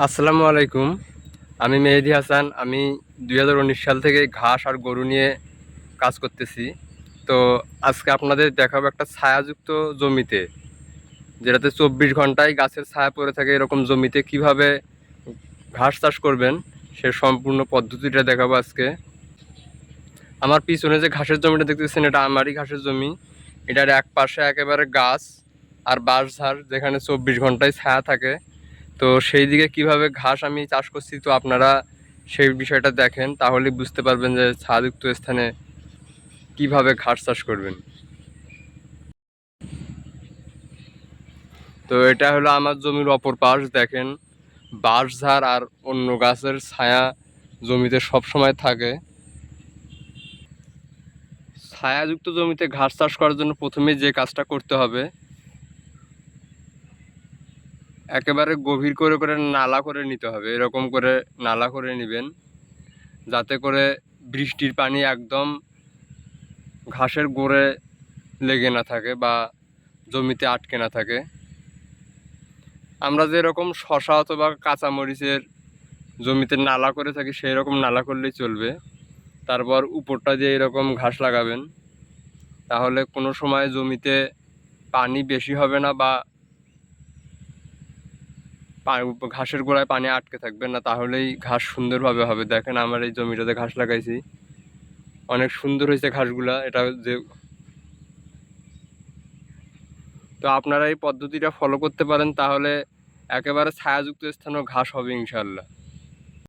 আসসালামু আলাইকুম। আমি মেহেদি হাসান, আমি দুই হাজার উনিশ সাল থেকে ঘাস আর গরু নিয়ে কাজ করতেছি। তো আজকে আপনাদের দেখাবো একটা ছায়াযুক্ত জমিতে, যেটাতে চব্বিশ ঘন্টায় গাছের ছায়া পড়ে থাকে এরকম জমিতে কীভাবে ঘাস চাষ করবেন, সে সম্পূর্ণ পদ্ধতিটা দেখাবো আজকে। আমার পিছনে যে ঘাসের জমিটা দেখতেছেন, এটা আমারই ঘাসের জমি। এটার এক পাশে একেবারে গাছ আর বাঁশঝাড়, যেখানে চব্বিশ ঘন্টায় ছায়া থাকে। তো সেই দিকে কীভাবে ঘাস আমি চাষ করছি তো আপনারা সেই বিষয়টা দেখেন তাহলে বুঝতে পারবেন যে ছাদযুক্ত স্থানে কীভাবে ঘাস চাষ করবেন। তো এটা হলো আমার জমির অপর পাশ, দেখেন। বাঁশঝাড় আর অন্য গাছের ছায়া জমিতে সব সময় থাকে। ছায়াযুক্ত জমিতে ঘাস চাষ করার জন্য প্রথমে যে কাজটা করতে হবে একেবারে গভীর করে করে নালা করে নিতে হবে। এরকম করে নালা করে নেবেন, যাতে করে বৃষ্টির পানি একদম ঘাসের গোড়ে লেগে না থাকে বা জমিতে আটকে না থাকে। আমরা যেরকম শশা অথবা কাঁচামরিচের জমিতে নালা করে থাকি সেই রকম নালা করলেই চলবে। তারপর উপরটা দিয়ে এরকম ঘাস লাগাবেন, তাহলে কোনো সময় জমিতে পানি বেশি হবে না বা ঘাসের গোড়ায় পানি আটকে থাকবে না, তাহলেই ঘাস সুন্দরভাবে হবে। দেখেন আমার এই জমিটাতে ঘাস লাগাইছি। অনেক সুন্দর হয়েছে ঘাসগুলা, এটা যে তো আপনারা এই পদ্ধতিটা ফলো করতে পারেন, তাহলে একেবারে ছায়াযুক্ত স্থানেও ঘাস হবে ইনশাল্লাহ